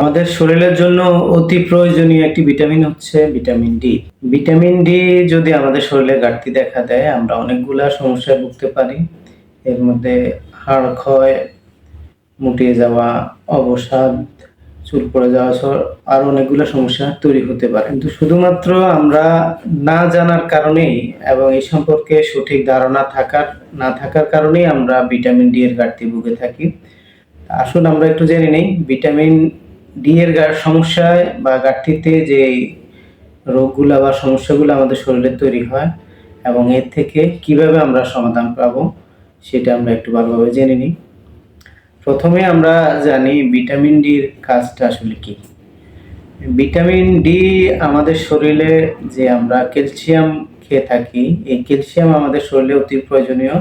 আমাদের শরীরের জন্য অতি প্রয়োজনীয় একটি ভিটামিন হচ্ছে ভিটামিন ডি। ভিটামিন ডি যদি আমাদের শরীরে ঘাটতি দেখা দেয়, আমরা অনেকগুলা সমস্যায় ভুগতে পারি। এর মধ্যে হাড় ক্ষয় মুটিয়ে যাওয়া, অবসাদ, চুল পড়ে যাওয়া সহ আরও অনেকগুলো সমস্যা তৈরি হতে পারে। কিন্তু শুধুমাত্র আমরা না জানার কারণেই এবং এই সম্পর্কে সঠিক ধারণা থাকার, না থাকার কারণেই আমরা ভিটামিন ডি এর ঘাটতি ভুগে থাকি। আসুন আমরা একটু জেনে নেই, ভিটামিন ডি এর গা- সমস্যায় বা ঘাটতিতে যে রোগগুলো বা সমস্যাগুলো আমাদের শরীরে তৈরি হয় এবং এর থেকে কীভাবে আমরা সমাধান পাবো সেটা আমরা একটু ভালোভাবে জেনে নিই। প্রথমে আমরা জানি ভিটামিন ডির কাজটা আসলে কি। ভিটামিন ডি আমাদের শরীরে যে আমরা ক্যালসিয়াম খেয়ে থাকি, এই ক্যালসিয়াম আমাদের শরীরে অতি প্রয়োজনীয়।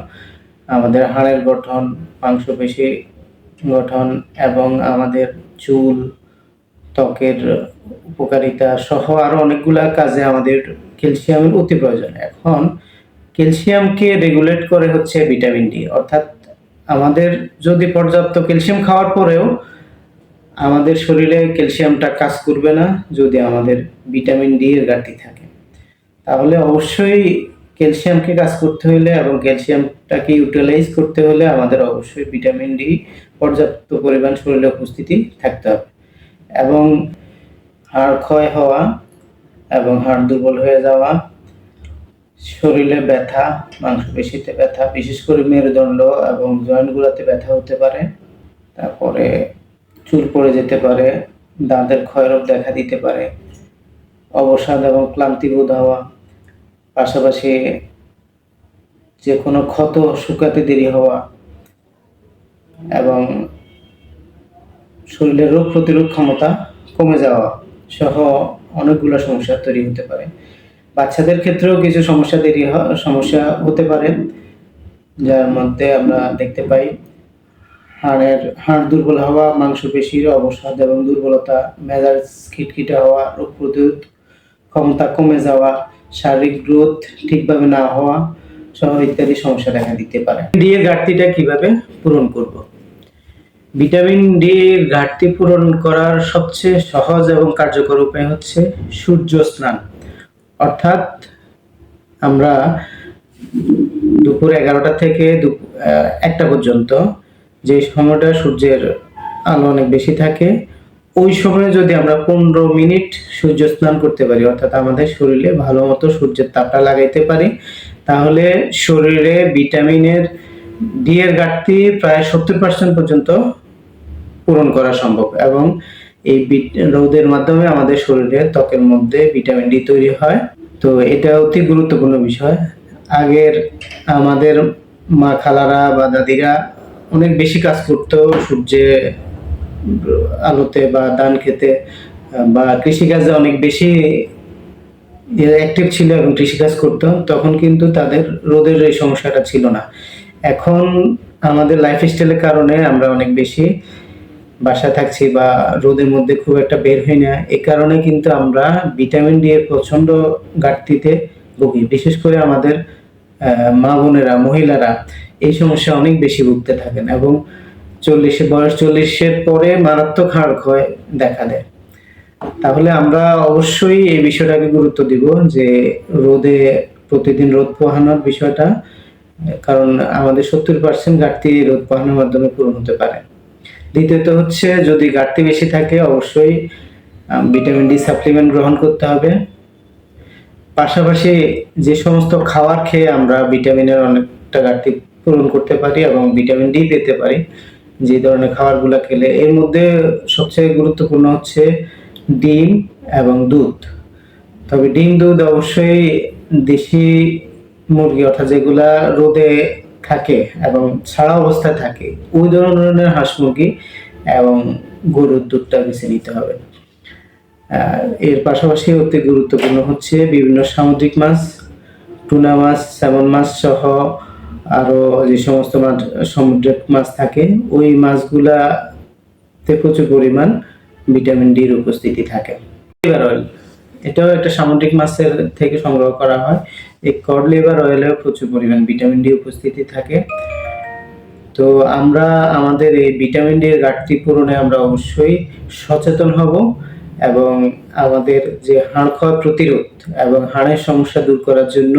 আমাদের হাড়ের গঠন, মাংসপেশি গঠন এবং আমাদের চুল ত্বকের উপকারিতা সহ আরও অনেকগুলা কাজে আমাদের ক্যালসিয়ামের অতি প্রয়োজন। এখন ক্যালসিয়ামকে রেগুলেট করে হচ্ছে ভিটামিন ডি। অর্থাৎ আমাদের যদি পর্যাপ্ত ক্যালসিয়াম খাওয়ার পরেও আমাদের শরীরে ক্যালসিয়ামটা কাজ করবে না যদি আমাদের ভিটামিন ডি এর ঘাটতি থাকে। তাহলে অবশ্যই ক্যালসিয়ামকে কাজ করতে হলে এবং ক্যালসিয়ামটাকে ইউটিলাইজ করতে হলে আমাদের অবশ্যই ভিটামিন ডি পর্যাপ্ত পরিমাণ শরীরে উপস্থিতি থাকতে হবে। এবং হাড় ক্ষয় হওয়া এবং হাড় দুর্বল হয়ে যাওয়া, শরীরে ব্যথা, মাংসপেশিতে ব্যথা, বিশেষ করে মেরুদণ্ড এবং জয়েন্টগুলোতে ব্যথা হতে পারে। তারপরে চুল পড়ে যেতে পারে, দাঁতের ক্ষয়রোগ দেখা দিতে পারে, অবসাদ এবং ক্লান্তি বোধ হওয়া, পাশাপাশি যে কোনো ক্ষত শুকাতে দেরি হওয়া এবং শরীরের রোগ প্রতিরোধ ক্ষমতা কমে যাওয়া সহ অনেকগুলো সমস্যা তৈরি হতে পারে। বাচ্চাদের ক্ষেত্রেও কিছু সমস্যা হ- সমস্যা হতে পারে, যার মধ্যে আমরা দেখতে পাই হাড়ের, হাড় দুর্বল হওয়া, মাংসপেশির অবসাদ এবং দুর্বলতা, মেজাজ খিটখিটে হওয়া, রোগ প্রতিরোধ ক্ষমতা কমে যাওয়া, শারীরিক গ্রোথ ঠিকভাবে না হওয়া সহ ইত্যাদি সমস্যা দেখা দিতে পারে। ডি এর ঘাটতিটা কীভাবে পূরণ করব? ভিটামিন ডি এর ঘাটতি পূরণ করার সবচেয়ে সহজ এবং কার্যকর উপায় হচ্ছে সূর্য স্নান। অর্থাৎ আমরা দুপুর এগারোটা থেকে একটা পর্যন্ত যে সময়টা সূর্যের আলো অনেক বেশি থাকে, ওই সময়ে যদি আমরা পনেরো মিনিট সূর্য স্নান করতে পারি, অর্থাৎ আমাদের শরীরে ভালো মতো সূর্যের তাপটা লাগাইতে পারি, তাহলে শরীরে ভিটামিনের ডি এর ঘাটতি প্রায় সত্তর পার্সেন্ট পর্যন্ত পূরণ করা সম্ভব এবং এই রোদের মাধ্যমে আমাদের শরীরে ত্বকের মধ্যে ভিটামিন ডি তৈরি হয়। তো এটা অতি গুরুত্বপূর্ণ বিষয়। আগের আমাদের মা খালারা বা দাদিরা অনেক বেশি কাজ করতো সূর্যে আলোতে বা ধান খেতে, বা কৃষিকাজে অনেক বেশি অ্যাক্টিভ ছিল এবং কৃষিকাজ করতো। তখন কিন্তু তাদের রোদের এই সমস্যাটা ছিল না। এখন আমাদের লাইফ স্টাইলের কারণে আমরা অনেক বেশি বাসা থাকছি বা রোদের মধ্যে খুব একটা বের হই না এই কারণে কিন্তু আমরা ভিটামিন ডি এর প্রচণ্ড ঘাটতিতে ভুগি। বিশেষ করে আমাদের মা বোনেরা, মহিলারা এই সমস্যা অনেক বেশি ভুগতে থাকেন এবং চল্লিশে, বয়স চল্লিশের পরে মারাত্মক হাড় ক্ষয় দেখা দেয়। তাহলে আমরা অবশ্যই এই বিষয়টাকে গুরুত্ব দিব যে রোদে প্রতিদিন রোদ পোহানোর বিষয়টা, কারণ আমাদের সত্তর পার্সেন্ট ঘাটতি রোদ পোহানোর মাধ্যমে পূরণ হতে পারে। দ্বিতীয়ত হচ্ছে যদি ঘাটতি বেশি থাকে, অবশ্যই ভিটামিন ডি সাপ্লিমেন্ট গ্রহণ করতে হবে। পাশাপাশি যে সমস্ত খাবার খেয়ে আমরা ভিটামিনের অনেকটা ঘাটতি পূরণ করতে পারি এবং ভিটামিন ডি পেতে পারি, যে ধরনের খাবারগুলো খেলে। এর মধ্যে সবচেয়ে গুরুত্বপূর্ণ হচ্ছে ডিম এবং দুধ। তবে ডিম, দুধ অবশ্যই দেশি মুরগি অর্থাৎ যেগুলা রোদে থাকে এবং ছাড়া অবস্থায় থাকে। ওই ধরনের হাঁস মুরগি এবং গরুর দুধটা বেছে নিতে হবে। এর পাশাপাশি অতি গুরুত্বপূর্ণ হচ্ছে বিভিন্ন সামুদ্রিক মাছ, টুনা মাছ স্যামন মাছ সহ আরও যে সমস্ত মাছ, সামুদ্রিক মাছ থাকে, ওই মাছগুলাতে প্রচুর পরিমাণ ভিটামিন ডির উপস্থিতি থাকে। অয়েল, এটাও একটা সামুদ্রিক মাছের থেকে সংগ্রহ করা হয়। এই কড লিভার অয়েলেও প্রচুর পরিমাণ ভিটামিন ডি উপস্থিতি থাকে। তো আমরা আমাদের এই ভিটামিন ডি এর ঘাটতি পূরণে আমরা অবশ্যই সচেতন হব এবং আমাদের যে হাড় ক্ষয় প্রতিরোধ এবং হাড়ের সমস্যা দূর করার জন্য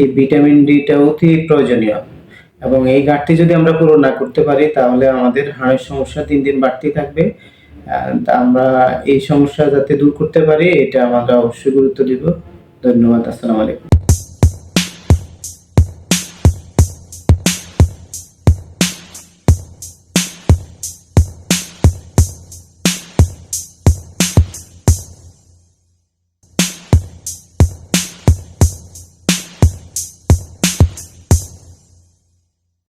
এই ভিটামিন ডিটা অতি প্রয়োজনীয়। এবং এই ঘাটতি যদি আমরা পূরণ না করতে পারি, তাহলে আমাদের হাড়ের সমস্যা দিন দিন বাড়তেই থাকবে। আমরা এই সমস্যা যাতে দূর করতে পারি, এটা আমরা অবশ্যই গুরুত্ব দিব। ধন্যবাদ, আসসালামু আলাইকুম।